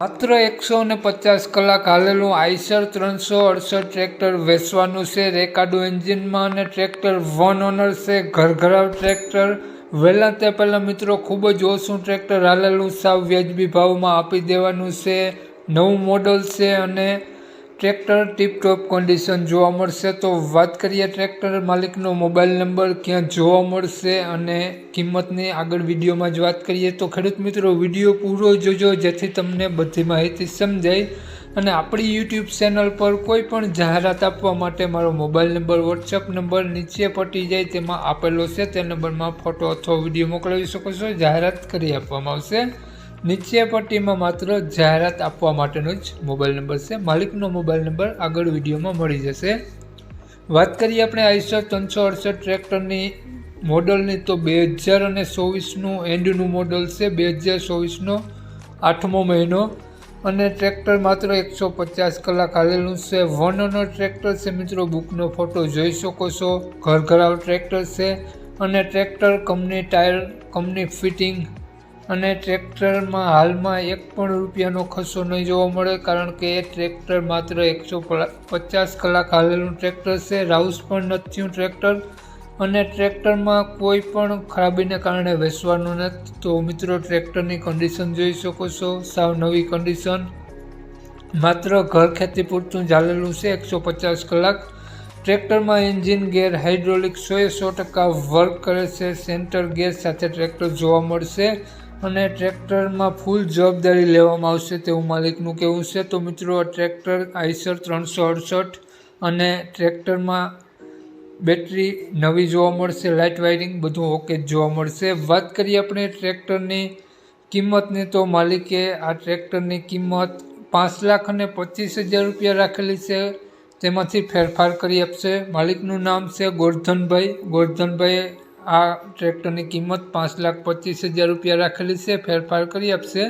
માત્ર એકસો ને પચાસ કલાક હાલેલું આઈસર ત્રણસો અડસઠ ટ્રેક્ટર વેચવાનું છે. રેકાડો એન્જિનમાં અને ટ્રેક્ટર વન ઓનર છે. ઘરઘરાવ ટ્રેક્ટર. વહેલા તે પહેલાં મિત્રો ખૂબ જ ઓછું ટ્રેક્ટર હાલેલું સાવ વ્યાજબી ભાવમાં આપી દેવાનું છે. નવું મોડલ છે અને ટ્રેક્ટર ટીપટોપ કન્ડિશન જોવા મળશે તો વાત કરીએ ટ્રેક્ટર માલિકનો મોબાઈલ નંબર ક્યાં જોવા મળશે અને કિંમતની આગળ વિડીયોમાં જ વાત કરીએ તો ખેડૂત મિત્રો, વીડિયો પૂરો જોજો જેથી તમને બધી માહિતી સમજાય અને આપણી યુટ્યુબ ચેનલ પર કોઈ પણ જાહેરાત આપવા માટે મારો મોબાઈલ નંબર વોટ્સઅપ નંબર નીચે પટી જાય તેમાં આપેલો છે તે નંબરમાં ફોટો અથવા વીડિયો મોકલાવી શકો છો. જાહેરાત કરી આપવામાં આવશે. નીચે પટ્ટીમાં માત્ર જાહેરાત આપવા માટેનો જ મોબાઈલ નંબર છે. માલિકનો મોબાઈલ નંબર આગળ વિડીયોમાં મળી જશે. વાત કરીએ આપણે આઈસર ત્રણસો અડસઠ ટ્રેક્ટરની મોડલની તો બે હજાર અને ચોવીસનું એન્ડનું મોડલ છે. બે હજાર ચોવીસનો આઠમો મહિનો અને ટ્રેક્ટર માત્ર એકસો પચાસ કલાક હાલેલું છે. વન ઓનર ટ્રેક્ટર છે. મિત્રો, બુકનો ફોટો જોઈ શકો છો. ઘર ઘરાવ ટ્રેક્ટર છે અને tractor company tyre, company fitting અને ટ્રેક્ટરમાં હાલમાં એક પણ રૂપિયાનો ખર્ચો નહીં જોવા મળે કારણ કે એ ટ્રેક્ટર માત્ર એકસો પચાસ કલાક હાલેલું ટ્રેક્ટર છે. રાઉસ પણ નથી થયું ટ્રેક્ટર અને ટ્રેક્ટરમાં કોઈ પણ ખરાબીને કારણે વેચવાનું નથી. તો મિત્રો, ટ્રેક્ટરની કન્ડિશન જોઈ શકો છો. સાવ નવી કન્ડિશન માત્ર ઘર ખેતી પૂરતું ચાલેલું છે, એકસો પચાસ કલાક. ટ્રેક્ટરમાં એન્જિન ગેર હાઇડ્રોલિક સોએ સો ટકા વર્ક કરે છે. સેન્ટર ગેર સાથે ટ્રેક્ટર જોવા મળશે. અને ટ્રેક્ટરમાં ફૂલ જવાબદારી લેવામાં આવશે તેવું માલિકનું કહેવું છે. તો મિત્રો, આ ટ્રેક્ટર આઈસર ત્રણસો અડસઠ અને ટ્રેક્ટરમાં બેટરી નવી જોવા મળશે, લાઇટ વાયરિંગ બધું ઓકે જ જોવા મળશે. વાત કરીએ આપણે ટ્રેક્ટરની કિંમતની, તો માલિકે આ ટ્રેક્ટરની કિંમત પાંચ લાખ અને પચીસ હજાર રૂપિયા રાખેલી છે. તેમાંથી ફેરફાર કરી આપશે. માલિકનું નામ છે ગોરધનભાઈ. ગોરધનભાઈ આ ટ્રેક્ટરની કિંમત પાંચ લાખ પચીસ હજાર રૂપિયા રાખેલી છે. ફેરફાર કરી આપશે.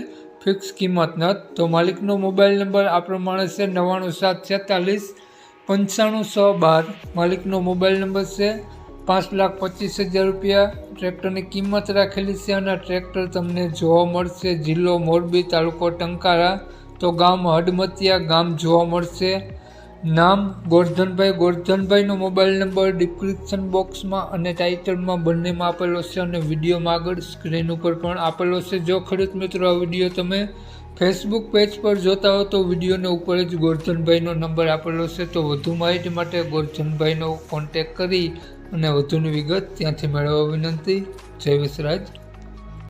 ફિક્સ કિંમત નથી તો માલિકનો મોબાઈલ નંબર આ પ્રમાણે છે નવ્વાણું સાત છેતાલીસ પંચાણું સો બાર. માલિકનો મોબાઈલ નંબર છે પાંચ લાખ પચીસ હજાર રૂપિયા. ટ્રેક્ટરની કિંમત રાખેલી છે અને ટ્રેક્ટર તમને જોવા મળશે. જિલ્લો મોરબી તાલુકો ટંકારા. તો ગામ હડમતિયા ગામ જોવા મળશે. નામ ગોરધનભાઈ. ગોરધનભાઈનો મોબાઈલ નંબર ડિસ્ક્રિપ્શન બોક્સમાં અને ટાઇટલમાં બંનેમાં આપેલો છે અને વિડીયોમાં આગળ સ્ક્રીન ઉપર પણ આપેલો છે. જો ખેડૂત મિત્રો આ વીડિયો તમે ફેસબુક પેજ પર જોતા હો તો વિડીયોને ઉપર જ ગોરધનભાઈનો નંબર આપેલો છે. તો વધુ માહિતી માટે ગોરધનભાઈનો કોન્ટેક કરી અને વધુની વિગત ત્યાંથી મેળવવા વિનંતી. જય વિસરાજ.